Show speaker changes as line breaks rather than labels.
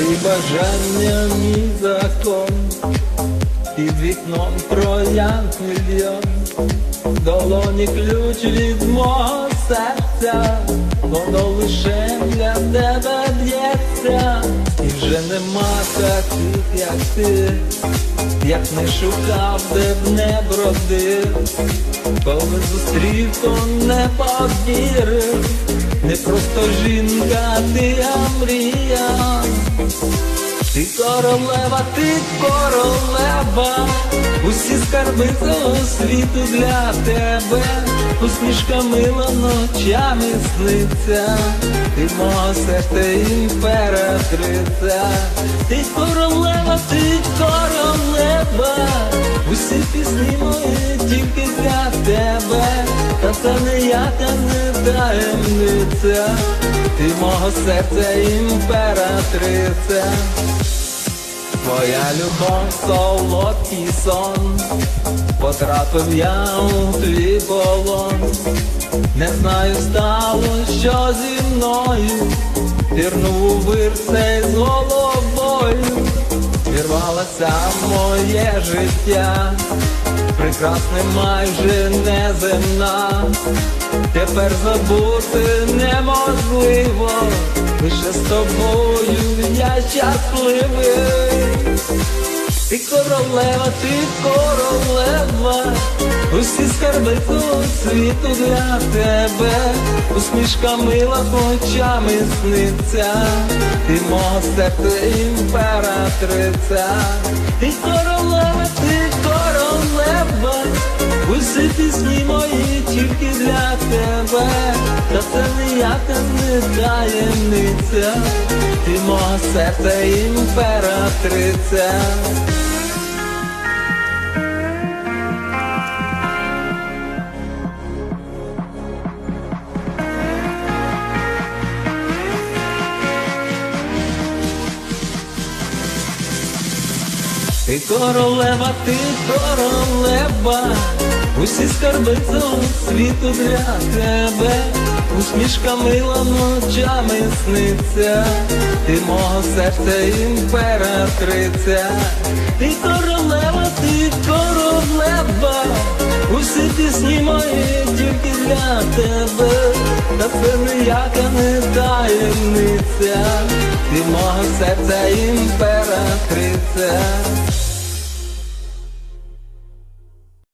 Бажання мій закон, під вікном троянд мільйон, долоні ключ від мого серця, воно лише для тебе б'ється, і вже нема таких, як ти, як не шукав, де б не бродив, коли зустрів, то не повірив, не просто жінка, ти а мрія. Королева, ти королева, усі скарби цього світу для тебе, усмішка мила ночами сниться, ти мого серця імператриця, ти королева, ти королева, усі пісні мої тільки для тебе, та це не ніяка не таємниця, ти мого серця імператриця. Твоя любов, солодкий сон, потрапив я у твій полон, не знаю, стало, що зі мною, пірнув вир цей з головою, вірвалося моє життя, прекрасне майже неземна, тепер забути неможливо, лише з тобою я щасливий. Ти королева, ти королева, усі скарби того світу для тебе, усмішка мила очами сниться, ти мого серця імператриця, ти королева, ти королева, усі пісні мої тільки для тебе, та це ніяка не таємниця, ти мого імператриця. Ти королева, ти королева, усі скарби цього світу для тебе, усмішка мила ночами сниться, ти мого серця імператриця, ти королева, ти королева, усі пісні мої тільки для тебе, та це ніяка не таємниця, ти мого серця імператриця.